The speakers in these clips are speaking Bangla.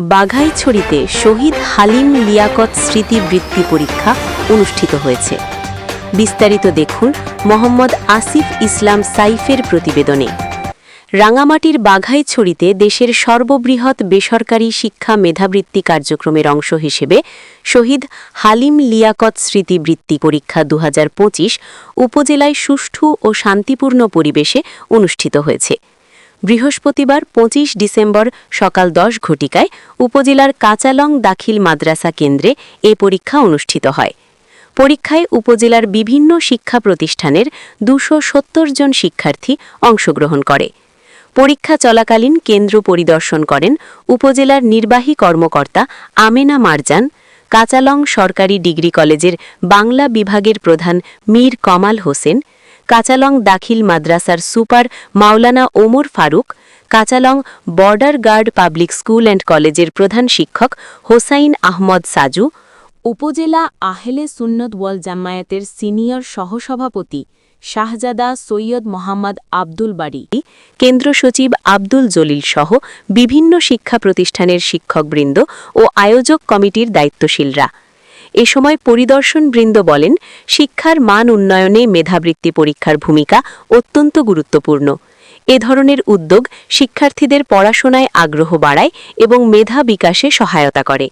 বাঘাইছড়িতে শহীদ হালিম লিয়াকত স্মৃতি বৃত্তি পরীক্ষা অনুষ্ঠিত হয়েছে। বিস্তারিত দেখুন মোহাম্মদ আসিফ ইসলাম সাইফের প্রতিবেদনে। রাঙামাটির বাঘাইছড়িতে দেশের সর্ববৃহৎ বেসরকারি শিক্ষা মেধাবৃত্তি কার্যক্রমের অংশ হিসেবে শহীদ হালিম লিয়াকত স্মৃতি বৃত্তি পরীক্ষা দু হাজার পঁচিশ উপজেলায় সুষ্ঠু ও শান্তিপূর্ণ পরিবেশে অনুষ্ঠিত হয়েছে। বৃহস্পতিবার ২৫ ডিসেম্বর সকাল দশ ঘটিকায় উপজেলার কাচালং দাখিল মাদ্রাসা কেন্দ্রে এ পরীক্ষা অনুষ্ঠিত হয়। পরীক্ষায় উপজেলার বিভিন্ন শিক্ষা প্রতিষ্ঠানের দুশো জন শিক্ষার্থী অংশগ্রহণ করে। পরীক্ষা চলাকালীন কেন্দ্র পরিদর্শন করেন উপজেলার নির্বাহী কর্মকর্তা আমেনা মারজান, কাচালং সরকারি ডিগ্রি কলেজের বাংলা বিভাগের প্রধান মীর কমাল হোসেন কাচালং দাখিল মাদ্রাসার super Maulana Omar Faruk, Kachalong border guard public school and কলেজের প্রধান শিক্ষক হোসাইন আহমদ সাজু, উপজেলা আহলে সুন্নত ওয়াল জামায়াতের সিনিয়র সহসভাপতি শাহজাদা সৈয়দ মোহাম্মদ আব্দুল বাড়ি কেন্দ্র সচিব আব্দুল জলিল সহ বিভিন্ন শিক্ষা প্রতিষ্ঠানের শিক্ষকবৃন্দ ও আয়োজক কমিটির দায়িত্বশীলরা। এ সময় পরিদর্শন বৃন্দ বলেন, শিক্ষার মান উন্নয়নে মেধাবৃত্তি পরীক্ষার ভূমিকা অত্যন্ত গুরুত্বপূর্ণ। এ ধরনের উদ্যোগ শিক্ষার্থীদের পড়াশোনায় আগ্রহ বাড়ায় এবং মেধা বিকাশে সহায়তা করে।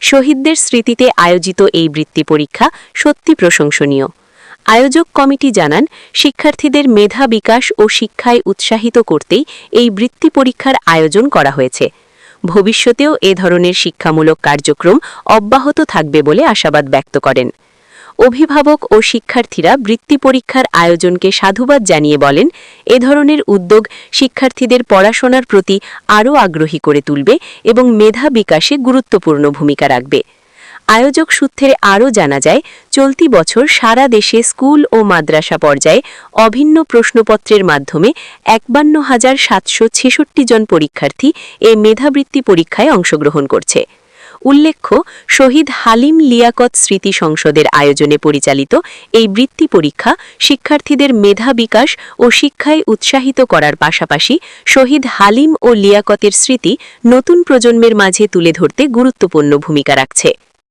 শহীদদের স্মৃতিতে আয়োজিত এই বৃত্তি পরীক্ষা সত্যি প্রশংসনীয়। আয়োজক কমিটি জানান, শিক্ষার্থীদের মেধা বিকাশ ও শিক্ষায় উৎসাহিত করতেই এই বৃত্তি পরীক্ষার আয়োজন করা হয়েছে। ভবিষ্যতেও এ ধরনের শিক্ষামূলক কার্যক্রম অব্যাহত থাকবে বলে আশাবাদ ব্যক্ত করেন। অভিভাবক ও শিক্ষার্থীরা বৃত্তি পরীক্ষার আয়োজনকে সাধুবাদ জানিয়ে বলেন, এ ধরনের উদ্যোগ শিক্ষার্থীদের পড়াশোনার প্রতি আরও আগ্রহী করে তুলবে এবং মেধা বিকাশে গুরুত্বপূর্ণ ভূমিকা রাখবে। আয়োজক সূত্রে আরও জানা যায়, চলতি বছর সারা দেশে স্কুল ও মাদ্রাসা পর্যায়ে অভিন্ন প্রশ্নপত্রের মাধ্যমে একবান্ন হাজার সাতশো ছেষট্টি জন পরীক্ষার্থী এ মেধাবৃত্তি পরীক্ষায় অংশগ্রহণ করছে। উল্লেখ্য, শহীদ হালিম লিয়াকত স্মৃতি সংসদের আয়োজনে পরিচালিত এই বৃত্তি পরীক্ষা শিক্ষার্থীদের মেধা বিকাশ ও শিক্ষায় উৎসাহিত করার পাশাপাশি শহীদ হালিম ও লিয়াকতের স্মৃতি নতুন প্রজন্মের মাঝে তুলে ধরতে গুরুত্বপূর্ণ ভূমিকা রাখছে।